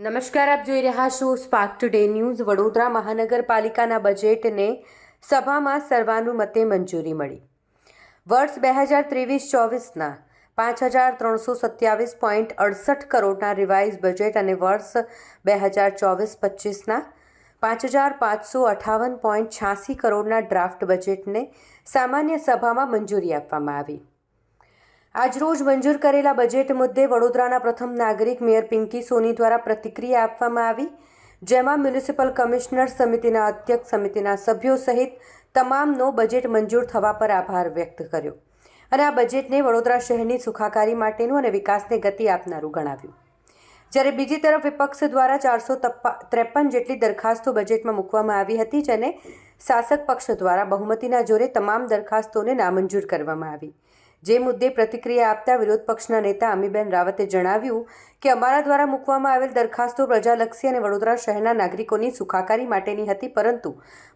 નમસ્કાર, આપ જોઈ રહ્યા છો સ્પાર્ક ટુડે ન્યૂઝ વડોદરા મહાનગરપાલિકાના બજેટને સભામાં સર્વાનુમતે મંજૂરી મળી. વર્ષ બે હજાર ત્રેવીસ ચોવીસના પાંચ હજાર ત્રણસો સત્યાવીસ પોઈન્ટ અડસઠ કરોડના રિવાઇઝ બજેટ અને વર્ષ બે હજાર ચોવીસ પચીસના પાંચ હજાર પાંચસો અઠાવન પોઈન્ટ છ્યાસી કરોડના ડ્રાફ્ટ બજેટને સામાન્ય સભામાં મંજૂરી આપવામાં આવી. આજરોજ મંજૂર કરેલા બજેટ મુદ્દે વડોદરાના પ્રથમ નાગરિક મેયર પિંકી સોની દ્વારા પ્રતિક્રિયા આપવામાં આવી, જેમાં મ્યુનિસિપલ કમિશનર સમિતિના અધ્યક્ષ સમિતિના સભ્યો સહિત તમામનો બજેટ મંજૂર થવા પર આભાર વ્યક્ત કર્યો. અને આ બજેટને વડોદરા શહેરની સુખાકારી માટેનું અને વિકાસને ગતિ આપનારું ગણાવ્યું. જ્યારે બીજી તરફ વિપક્ષ દ્વારા ચારસો ત્રેપન જેટલી દરખાસ્તો બજેટમાં મૂકવામાં આવી હતી, જેને શાસક પક્ષ દ્વારા બહુમતીના જોરે તમામ દરખાસ્તોને નામંજૂર કરવામાં આવી. જે મુદ્દે પ્રતિક્રિયા આપતા વિરોધ પક્ષના નેતા અમીબેન રાવતે જણાવ્યું કે અમારા દ્વારા મૂકવામાં આવેલ દરખાસ્તો પ્રજાલક્ષી અને વડોદરા શહેરના નાગરિકોની સુખાકારી માટેની હતી, પરંતુ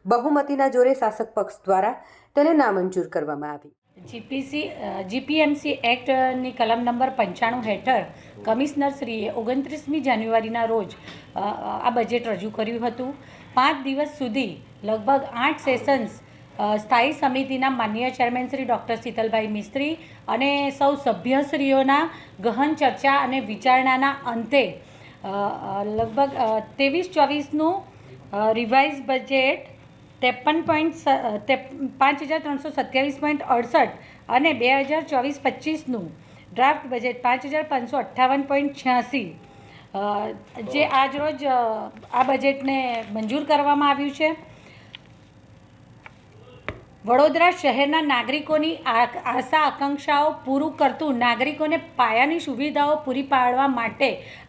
બહુમતીના જોરે શાસક પક્ષ દ્વારા તેને નામંજૂર કરવામાં આવી. જીપીસી જીપીએમસી એક્ટની કલમ નંબર પંચાણું હેઠળ કમિશનરશ્રીએ ઓગણત્રીસમી જાન્યુઆરીના રોજ આ બજેટ રજૂ કર્યું હતું. પાંચ દિવસ સુધી લગભગ આઠ સેશન્સ સ્થાયી સમિતિના માનનીય ચેરમેન શ્રી ડૉક્ટર શીતલભાઈ મિસ્ત્રી અને સૌ સભ્યશ્રીઓના ગહન ચર્ચા અને વિચારણાના અંતે લગભગ ત્રેવીસ ચોવીસનું રિવાઇઝ બજેટ ત્રેપન પોઈન્ટ પાંચ હજાર ત્રણસો સત્યાવીસ પોઈન્ટ અડસઠ અને બે હજાર ચોવીસ પચીસનું ડ્રાફ્ટ બજેટ પાંચ હજાર પાંચસો અઠ્ઠાવન પોઈન્ટ છ્યાસી. જે આજરોજ આ બજેટને મંજૂર કરવામાં આવ્યું છે. વડોદરા શહેરના નાગરિકોની આશા આકાંક્ષાઓ પૂરું કરતું નાગરિકોને પાયાની સુવિધાઓ પૂરી પાડવા માટે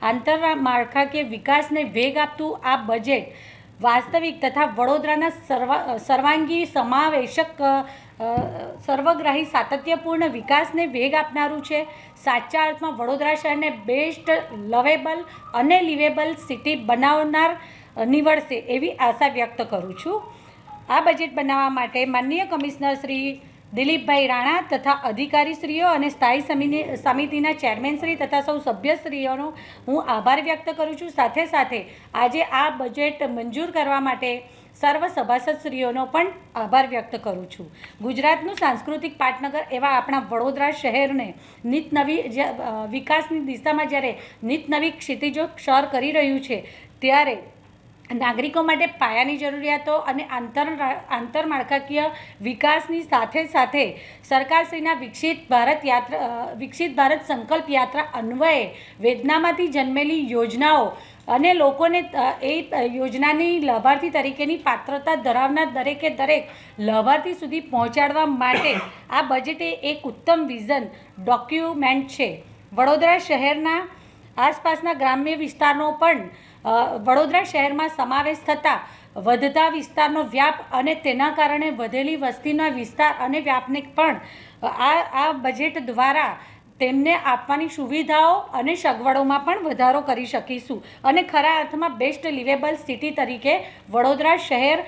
આંતરમાળખાકીય વિકાસને વેગ આપતું આ બજેટ વાસ્તવિક તથા વડોદરાના સર્વા, સર્વાંગી સમાવેશક સર્વગ્રાહી સાતત્યપૂર્ણ વિકાસને વેગ આપનારું છે. સાચા અર્થમાં વડોદરા શહેરને બેસ્ટ લવેબલ અને લિવેબલ સિટી બનાવનાર નીવડશે એવી આશા વ્યક્ત કરું છું. આ બજેટ બનાવવા માટે માનનીય કમિશનર શ્રી દિલીપભાઈ રાણા તથા અધિકારીશ્રીઓ અને સ્થાયી સમિતિ સમિતિના ચેરમેનશ્રી તથા સૌ સભ્યશ્રીઓનો હું આભાર વ્યક્ત કરું છું. સાથે સાથે આજે આ બજેટ મંજૂર કરવા માટે સર્વ સભાસદશ્રીઓનો પણ આભાર વ્યક્ત કરું છું. ગુજરાતનું સાંસ્કૃતિક પાટનગર એવા આપણા વડોદરા શહેરને નિત નવી વિકાસની દિશામાં જ્યારે નિત નવી ક્ષિતિજો ક્ષર કરી રહ્યું છે, ત્યારે નાગરિકો માટે પાયાની જરૂરિયાતો અને આંતર આંતરમાળખાકીય વિકાસની સાથે સાથે સરકારશ્રીના વિકસિત ભારત યાત્રા વિકસિત ભારત સંકલ્પ યાત્રા અન્વયે વેદનામાંથી જન્મેલી યોજનાઓ અને લોકોને એ યોજનાની લાભાર્થી તરીકેની પાત્રતા ધરાવનાર દરેકે દરેક લાભાર્થી સુધી પહોંચાડવા માટે આ બજેટે એક ઉત્તમ વિઝન, ડોક્યુમેન્ટ છે. વડોદરા શહેરના આસપાસના ગ્રામ્ય વિસ્તારનો પણ વડોદરા શહેરમાં સમાવેશ થતાં વધતા વિસ્તારનો વ્યાપ અને તેના કારણે વધેલી વસ્તીના વિસ્તાર અને વ્યાપને પણ આ આ બજેટ દ્વારા તેમને આપવાની સુવિધાઓ અને સગવડોમાં પણ વધારો કરી શકીશું. અને ખરા અર્થમાં બેસ્ટ લિવેબલ સિટી તરીકે વડોદરા શહેર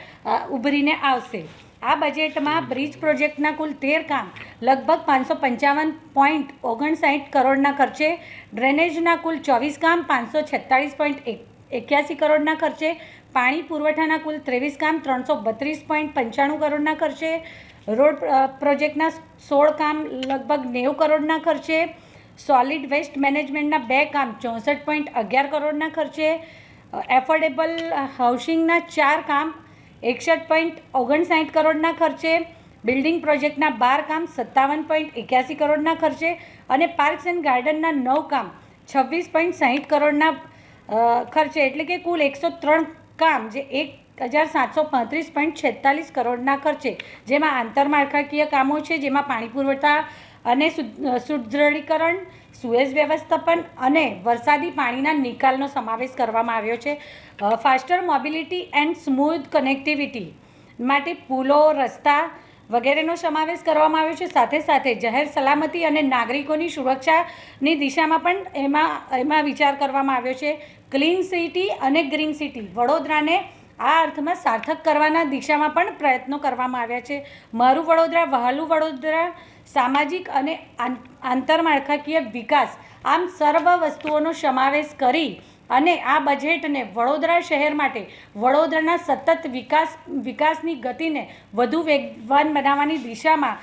ઉભરીને આવશે. આ બજેટમાં બ્રિજ પ્રોજેક્ટના કુલ તેર કામ, લગભગ પાંચસો પંચાવન પોઈન્ટ ઓગણસાઠ કરોડના ખર્ચે ડ્રેનેજના કુલ ચોવીસ કામ, પાંચસો છેતાળીસ પોઈન્ટ એક એક્યાસી કરોડના ખર્ચે, પાણી પુરવઠાના કુલ ત્રેવીસ કામ ત્રણસો બત્રીસ પોઈન્ટ પંચાણું કરોડના ખર્ચે, રોડ પ્રોજેક્ટના સોળ કામ લગભગ નેવું કરોડના ખર્ચે સોલિડ વેસ્ટ મેનેજમેન્ટના બે કામ ચોસઠ પોઈન્ટ અગિયાર કરોડના ખર્ચે એફોર્ડેબલ હાઉસિંગના ચાર કામ એકસઠ પોઈન્ટ ઓગણસાઠ કરોડના ખર્ચે બિલ્ડિંગ પ્રોજેક્ટના બાર કામ સત્તાવન પોઈન્ટ એક્યાસી કરોડના ખર્ચે અને પાર્ક્સ એન્ડ ગાર્ડનના નવ કામ છવ્વીસ પોઈન્ટ સાહીઠ કરોડના ખર્ચે. એટલે કે કુલ એકસો ત્રણ કામ, જે એક હજાર સાતસો પાંત્રીસ પોઈન્ટ છેતાલીસ કરોડના ખર્ચે. જેમાં આંતરમાળખાકીય કામો છે, જેમાં પાણી પુરવઠા અને સુદ- સુદૃઢીકરણ સુએઝ વ્યવસ્થાપન અને વરસાદી પાણીના નિકાલનો સમાવેશ કરવામાં આવ્યો છે. Faster mobility and smooth connectivity માટે પુલો, રસ્તા વગેરેનો સમાવેશ કરવામાં આવ્યો છે. સાથે સાથે જાહેર સલામતી અને નાગરિકોની સુરક્ષાની દિશામાં પણ એમાં એમાં વિચાર કરવામાં આવ્યો છે. ક્લીન સિટી અને ગ્રીન સિટી વડોદરાને આ અર્થમાં સાર્થક કરવાના દિશામાં પણ પ્રયત્નો કરવામાં આવ્યા છે. મારું વડોદરા, વહાલું વડોદરા, સામાજિક અને આંત- આંતરમાળખાકીય વિકાસ, આમ સર્વ વસ્તુઓનો સમાવેશ કરી અને આ બજેટને વડોદરા શહેર માટે વડોદરાના સતત વિકાસ, વિકાસની ગતિને વધુ વેગવાન બનાવવાની દિશામાં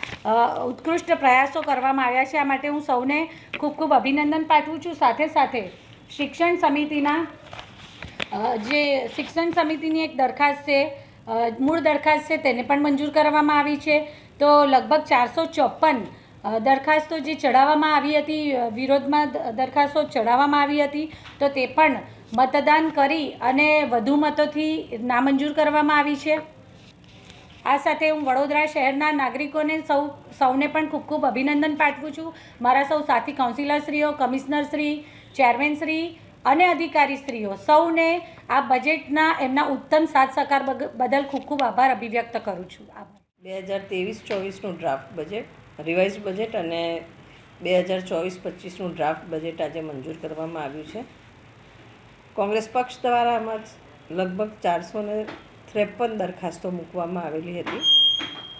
ઉત્કૃષ્ટ પ્રયાસો કરવામાં આવ્યા છે. આ માટે હું સૌને ખૂબ ખૂબ અભિનંદન પાઠવું છું. સાથે સાથે શિક્ષણ સમિતિના જે શિક્ષણ સમિતિની એક દરખાસ્ત છે મૂળ દરખાસ્ત છે, તેને પણ મંજૂર કરવામાં આવી છે. તો લગભગ ચારસો ચોપન દરખાસ્તો જે ચડાવવામાં આવી હતી વિરોધમાં દરખાસ્તો ચડાવવામાં આવી હતી, તો તે પણ મતદાન કરી અને વધુ મતોથી નામંજૂર કરવામાં આવી છે. આ સાથે હું વડોદરા શહેરના નાગરિકોને સૌ, સૌને પણ ખૂબ ખૂબ અભિનંદન પાઠવું છું. મારા સૌ સાથી કાઉન્સિલરશ્રીઓ, કમિશનરશ્રી ચેરમેનશ્રી અને અધિકારીશ્રીઓ સૌને આ બજેટના એમના ઉત્તમ સાથ સહકાર બદલ ખૂબ ખૂબ આભાર અભિવ્યક્ત કરું છું. આભાર. બે હજાર ત્રેવીસ ચોવીસનું ડ્રાફ્ટ બજેટ રિવાઇઝ બજેટ અને બે હજાર ચોવીસ પચીસનું ડ્રાફ્ટ બજેટ આજે મંજૂર કરવામાં આવ્યું છે. કોંગ્રેસ પક્ષ દ્વારા આમાં લગભગ ચારસો ને ત્રેપન દરખાસ્તો મૂકવામાં આવેલી હતી.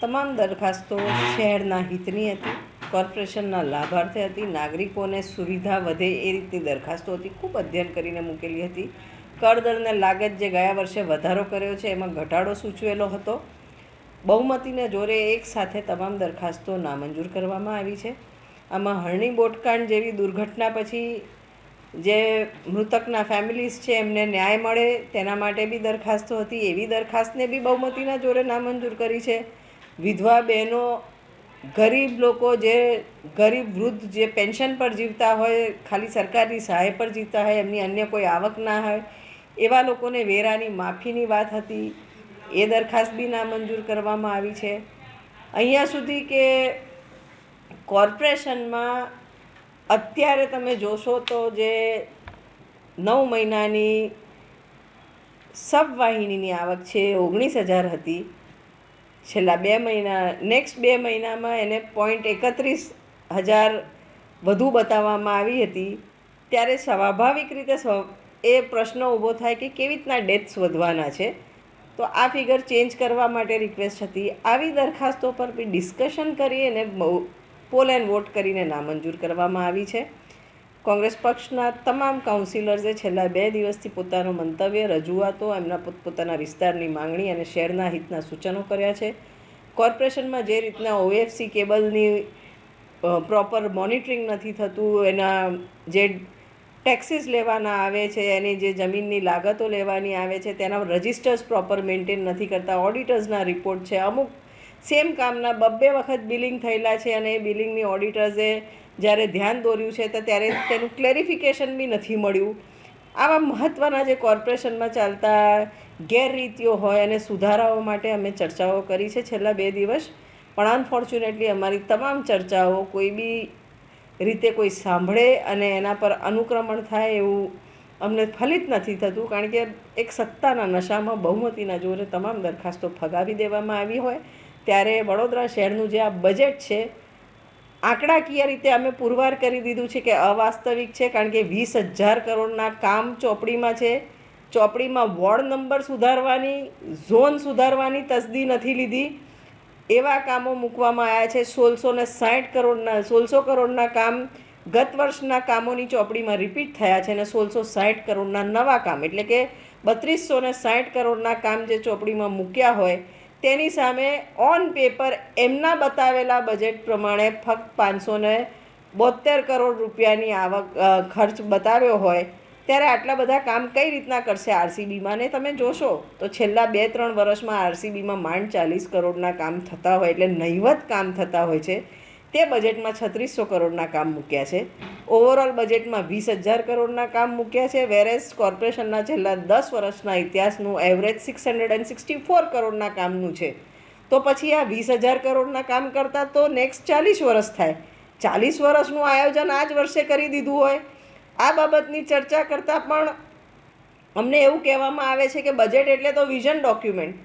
તમામ દરખાસ્તો શહેરના હિતની હતી. કોર્પોરેશનના લાભાર્થે હતી નાગરિકોને સુવિધા વધે એ રીતની દરખાસ્તો હતી. ખૂબ અધ્યયન કરીને મૂકેલી હતી. કરદરને લાગત જે ગયા વર્ષે વધારો કર્યો છે, એમાં ઘટાડો સૂચવેલો હતો. બહુમતીને જોરે એક સાથે તમામ દરખાસ્તો નામંજૂર કરવામાં આવી છે. આમાં હરણી બોટકાંડ જેવી દુર્ઘટના પછી જે મૃતકના ફેમિલીઝ છે, એમને ન્યાય મળે તેના માટે બી દરખાસ્તો હતી. એવી દરખાસ્તને બી બહુમતીના જોરે નામંજૂર કરી છે. વિધવા બહેનો ગરીબ લોકો જે, ગરીબ વૃદ્ધ જે પેન્શન પર જીવતા હોય, ખાલી સરકારની સહાય પર જીવતા હોય, એમની અન્ય કોઈ આવક ના હોય, એવા લોકોને વેરાની માફીની વાત હતી. એ દરખાસ્ત બી નામંજૂર કરવામાં આવી છે. અહીંયા સુધી કે કોર્પોરેશનમાં અત્યારે તમે જોશો તો જે નવ મહિનાની સબવાહિનીની આવક છે ઓગણીસ હજાર હતી. છેલ્લા બે મહિના નેક્સ્ટ બે મહિનામાં એને પોઈન્ટ એકત્રીસ હજાર વધુ બતાવવામાં આવી હતી. ત્યારે સ્વાભાવિક રીતે સ્વ, એ પ્રશ્ન ઊભો થાય કે કેવી રીતના ડેથ્સ વધવાના છે? તો આ ફિગર ચેન્જ કરવા માટે રિક્વેસ્ટ હતી. આવી દરખાસ્તો પર બી ડિસ્કશન કરી અને પોલ એન્ડ વોટ કરીને નામંજૂર કરવામાં આવી છે. કોંગ્રેસ પક્ષના તમામ કાઉન્સિલર્સે છેલ્લા બે દિવસથી પોતાનું મંતવ્ય, રજૂઆતો, એમના પોતપોતાના વિસ્તારની માંગણી અને શહેરના હિતના સૂચનો કર્યા છે. કોર્પોરેશનમાં જે રીતના ઓએફસી કેબલની પ્રોપર મોનિટરિંગ નથી થતું, એના જે ટેક્સીસ લેવાના આવે છે, એની જે જમીનની લાગતો લેવાની આવે છે, તેના રજિસ્ટર્સ પ્રોપર મેન્ટેન નથી કરતા, ઓડિટર્સના રિપોર્ટ છે, અમુક સેમ કામના બબ્બે વખત બિલિંગ થયેલા છે અને એ બિલિંગની ઓડિટર્સે જ્યારે ધ્યાન દોર્યું છે તો ત્યારે તેનું ક્લેરિફિકેશન બી નથી મળ્યું. આવા મહત્ત્વના જે કોર્પોરેશનમાં ચાલતા ગેરરીતિઓ હોય અને સુધારાઓ માટે અમે ચર્ચાઓ કરી છે છેલ્લા બે દિવસ. પણ અનફોર્ચ્યુનેટલી અમારી તમામ ચર્ચાઓ કોઈ બી રીતે કોઈ સાંભળે અને એના પર અનુક્રમણ થાય એવું અમને ફલિત નથી થતું. કારણ કે એક સત્તાના નશામાં બહુમતીના જોરે તમામ દરખાસ્તો ફગાવી દેવામાં આવી હોય. ત્યારે વડોદરા શહેરનું જે આ બજેટ છે આંકડાકીય રીતે અમે પુરવાર કરી દીધું છે કે અવાસ્તવિક છે? કારણ કે વીસ હજાર કરોડના કામ ચોપડીમાં છે. ચોપડીમાં વોર્ડ નંબર સુધારવાની, ઝોન સુધારવાની તસદી નથી લીધી. એવા કામો મૂકવામાં આવ્યા છે. સોળસો ને સાઠ કરોડના, સોળસો કરોડના કામ ગત વર્ષના કામોની ચોપડીમાં રિપીટ થયા છે અને સોળસો સાઠ કરોડના નવા કામ. એટલે કે બત્રીસો ને સાઠ કરોડના કામ જે ચોપડીમાં મૂક્યા હોય તેની સામે ઓન પેપર એમના બતાવેલા બજેટ પ્રમાણે ફક્ત પાંચસો ને બોતેર કરોડ રૂપિયાની આવક ખર્ચ બતાવ્યો હોય, ત્યારે આટલા બધા કામ કઈ રીતના કરશે આરસીબીમાં? ને તમે જોશો તો છેલ્લા બે ત્રણ વર્ષમાં આરસીબીમાં માંડ ચાલીસ કરોડના કામ થતા હોય, એટલે નહિવત કામ થતા હોય છે. તે બજેટમાં છત્રીસો કરોડના કામ મૂક્યા છે. ઓવરઓલ બજેટમાં વીસ હજાર કરોડના કામ મૂક્યા છે વેરેસ કોર્પોરેશનના છેલ્લા દસ વર્ષના ઇતિહાસનું average six hundred and sixty four કરોડના કામનું છે. તો પછી આ વીસ હજાર કરોડના કામ કરતાં તો નેક્સ્ટ ચાલીસ વર્ષ થાય. ચાલીસ વર્ષનું આયોજન આ જ વર્ષે કરી દીધું હોય. આ બાબતની ચર્ચા કરતાં પણ અમને એવું કહેવામાં આવે છે કે બજેટ એટલે તો વિઝન ડોક્યુમેન્ટ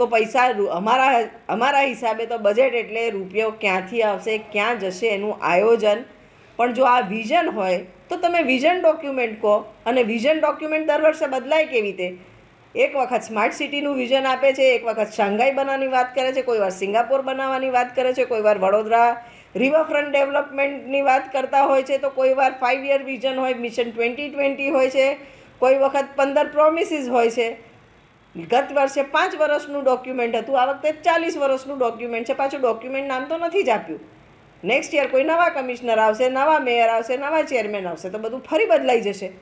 તો પૈસા અમારા અમારા હિસાબે તો બજેટ એટલે રૂપિયો ક્યાંથી આવશે, ક્યાં જશે એનું આયોજન. પણ જો આ વિઝન હોય, તો તમે વિઝન ડોક્યુમેન્ટ કહો. અને વિઝન ડોક્યુમેન્ટ દર વર્ષે બદલાય કેવી રીતે? એક વખત સ્માર્ટ સિટીનું વિઝન આપે છે, એક વખત શાંઘાઈ બનાવવાની વાત કરે છે, કોઈ વાર સિંગાપોર બનાવવાની વાત કરે છે, કોઈ વાર વડોદરા રિવરફ્રન્ટ ડેવલપમેન્ટની વાત કરતા હોય છે, તો કોઈ વાર ફાઇવ યર વિઝન હોય મિશન ટ્વેન્ટી ટ્વેન્ટી હોય છે, કોઈ વખત પંદર પ્રોમિસીસ હોય છે. ગત વર્ષે પાંચ વર્ષનું ડોક્યુમેન્ટ હતું, આ વખતે ચાલીસ વર્ષનું ડોક્યુમેન્ટ છે. પાછું ડોક્યુમેન્ટ નામ તો નથી જ આપ્યું. નેક્સ્ટ યર કોઈ નવા કમિશનર આવશે, નવા મેયર આવશે, નવા ચેરમેન આવશે, તો બધું ફરી બદલાઈ જશે.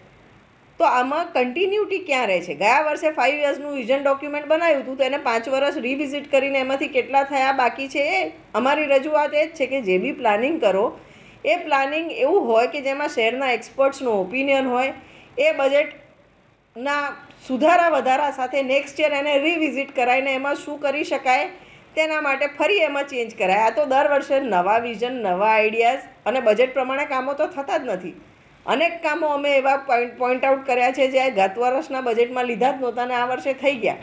તો આમાં કન્ટિન્યુટી ક્યાં રહે છે? ગયા વર્ષે ફાઇવ યર્સનું વિઝન ડોક્યુમેન્ટ બનાવ્યું હતું, તો એને પાંચ વર્ષ રિવિઝિટ કરીને એમાંથી કેટલા થયા બાકી છે એ અમારી રજૂઆત એ જ છે કે જે બી પ્લાનિંગ કરો, એ પ્લાનિંગ એવું હોય કે જેમાં શહેરના એક્સપર્ટ્સનો ઓપિનિયન હોય, એ બજેટના સુધારા વધારા સાથે નેક્સ્ટ યર એને રિવિઝિટ કરાવીને એમાં શું કરી શકાય તેના માટે ફરી એમાં ચેન્જ કરાય. આ તો દર વર્ષે નવા વિઝન નવા આઈડિયાઝ અને બજેટ પ્રમાણે કામો તો થતા જ નથી. અનેક કામો અમે એવા પોઈન્ટ પોઈન્ટ આઉટ કર્યા છે જે ગત વર્ષના બજેટમાં લીધા જ નહોતા અને આ વર્ષે થઈ ગયા.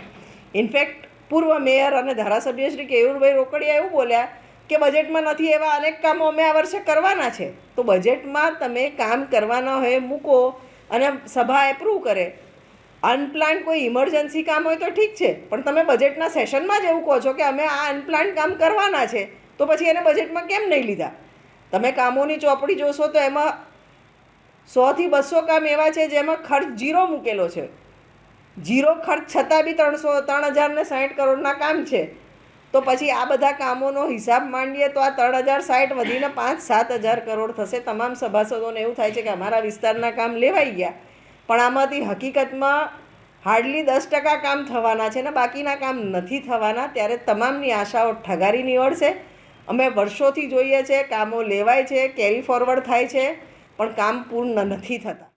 ઇનફેક્ટ પૂર્વ મેયર અને ધારાસભ્ય શ્રી કેયુરભાઈ રોકડિયા એવું બોલ્યા કે બજેટમાં નથી એવા અનેક કામો અમે આ વર્ષે કરવાના છે. તો બજેટમાં તમે કામ કરવાના હોય મૂકો અને સભા એપ્રૂવ કરે. અનપ્લાન કોઈ ઇમરજન્સી કામ હોય તો ઠીક છે, પણ તમે બજેટના સેશનમાં જ એવું કહો છો કે અમે આ અનપ્લાન કામ કરવાના છે, તો પછી એને બજેટમાં કેમ નહીં લીધા? તમે કામોની ચોપડી જોશો તો એમાં સોથી બસો કામ એવા છે જેમાં ખર્ચ જીરો મૂકેલો છે. જીરો ખર્ચ છતાં બી ત્રણસો, ત્રણ હજાર ને સાઠ કરોડના કામ છે. તો પછી આ બધા કામોનો હિસાબ માંડીએ તો આ ત્રણ હજાર સાઠ વધીને પાંચ, સાત હજાર કરોડ થશે. તમામ સભાસદોને એવું થાય છે કે અમારા વિસ્તારના કામ લેવાઈ ગયા. પણ આમાંથી હકીકતમાં હાર્ડલી દસ ટકા કામ થવાના છે ને બાકીના કામ નથી થવાના, ત્યારે તમામની આશાઓ ઠગારી નીવડશે. અમે વર્ષોથી જોઈએ છે, કામો લેવાય છે કેરી ફોરવર્ડ થાય છે, પણ કામ પૂર્ણ નથી થતા.